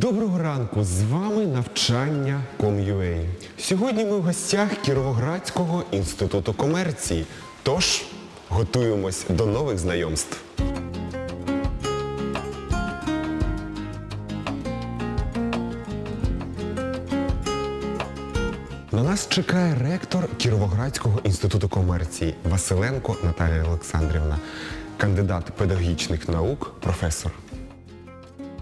Доброго ранку! З вами навчання Com.ua. Сьогодні ми в гостях Кіровоградського інституту комерції. Тож готуємось до нових знайомств. На нас чекає ректор Кіровоградського інституту комерції Василенко Наталія Олександрівна, кандидат педагогічних наук, професор.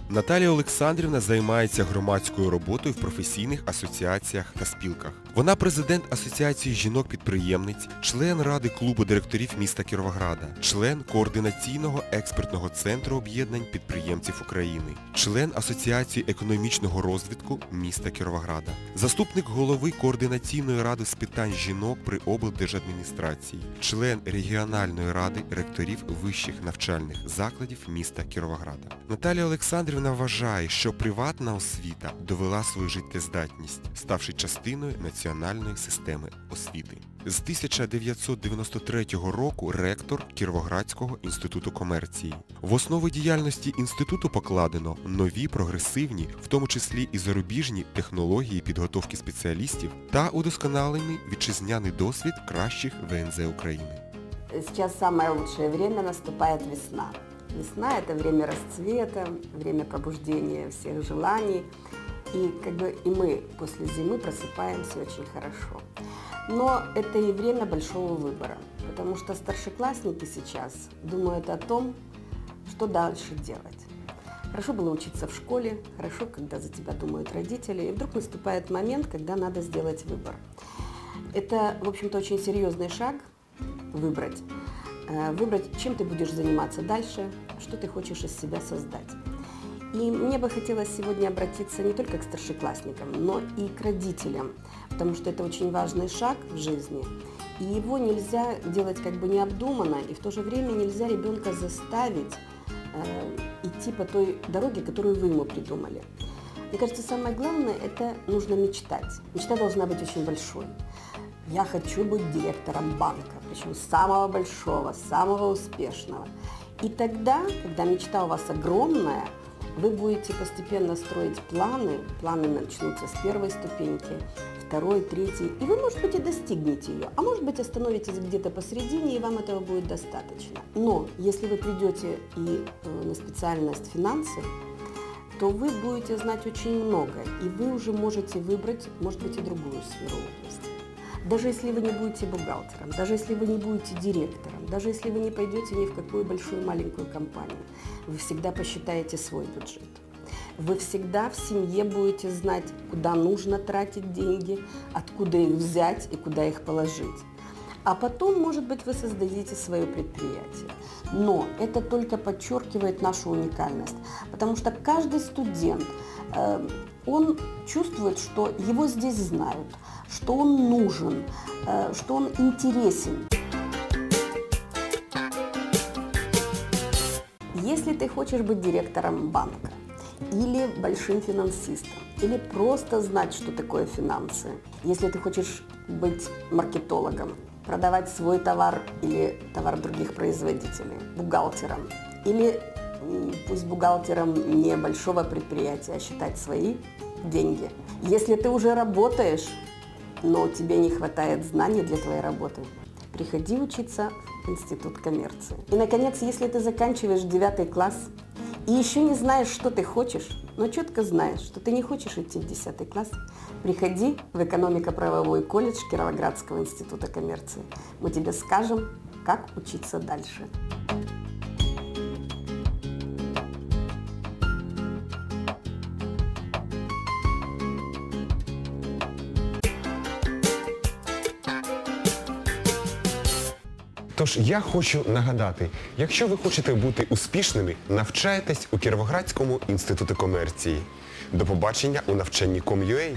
Наталія Олександрівна займається громадською роботою в професійних асоціаціях та спілках. Вона президент Асоціації жінок-підприємниць, член Ради клубу директорів міста Кіровограда, член Координаційного експертного центру об'єднань підприємців України, член Асоціації економічного розвитку міста Кіровограда, заступник голови Координаційної ради з питань жінок при облдержадміністрації, член регіональної ради ректорів вищих навчальних закладів міста Кіровограда. Наталія Олександрівна вважає, що приватна освіта довела свою життєздатність, ставши частиною національної системи освіти. З 1993 року ректор Кіровоградського інституту комерції. В основу діяльності інституту покладено нові прогресивні, в тому числі і зарубіжні технології підготовки спеціалістів та удосконалений вітчизняний досвід кращих ВНЗ України. Сейчас самое лучшее время весна. Весна – это время расцвета, время пробуждения всех желаний. И как бы и мы после зимы просыпаемся очень хорошо. Но это и время большого выбора, потому что старшеклассники сейчас думают о том, что дальше делать. Хорошо было учиться в школе, хорошо, когда за тебя думают родители, и вдруг наступает момент, когда надо сделать выбор. Это, в общем-то, очень серьезный шаг выбрать. Э, Выбрать, чем ты будешь заниматься дальше, что ты хочешь из себя создать. И мне бы хотелось сегодня обратиться не только к старшеклассникам, но и к родителям, потому что это очень важный шаг в жизни. И его нельзя делать как бы необдуманно, и в то же время нельзя ребенка заставить э, идти по той дороге, которую вы ему придумали. Мне кажется, самое главное – это нужно мечтать. Мечта должна быть очень большой. Я хочу быть директором банка, причем самого большого, самого успешного. И тогда, когда мечта у вас огромная, вы будете постепенно строить планы, планы начнутся с первой ступеньки, второй, третьей, и вы, может быть, и достигнете ее, а может быть, остановитесь где-то посередине, и вам этого будет достаточно. Но если вы придете и э, на специальность финансы, то вы будете знать очень много, и вы уже можете выбрать, может быть, и другую сферу области. Даже если вы не будете бухгалтером, даже если вы не будете директором, даже если вы не пойдете ни в какую большую маленькую компанию, вы всегда посчитаете свой бюджет. Вы всегда в семье будете знать, куда нужно тратить деньги, откуда их взять и куда их положить. А потом, может быть, вы создадите свое предприятие. Но это только подчеркивает нашу уникальность, потому что каждый студент, э, он чувствует, что его здесь знают, что он нужен, э, что он интересен. Если ты хочешь быть директором банка, или большим финансистом, или просто знать, что такое финансы, если ты хочешь быть маркетологом, продавать свой товар или товар других производителей, бухгалтером, или пусть бухгалтером не большого предприятия, а считать свои деньги. Если ты уже работаешь, но тебе не хватает знаний для твоей работы, приходи учиться в Институт коммерции. И, наконец, если ты заканчиваешь девятый класс и еще не знаешь, что ты хочешь, но четко знаешь, что ты не хочешь идти в 10 класс, приходи в экономико-правовой колледж Кировоградского института коммерции. Мы тебе скажем, как учиться дальше. Тож я хочу нагадати, якщо ви хочете бути успішними, навчайтесь у Кіровоградському інституті комерції. До побачення у навчанні Com.ua.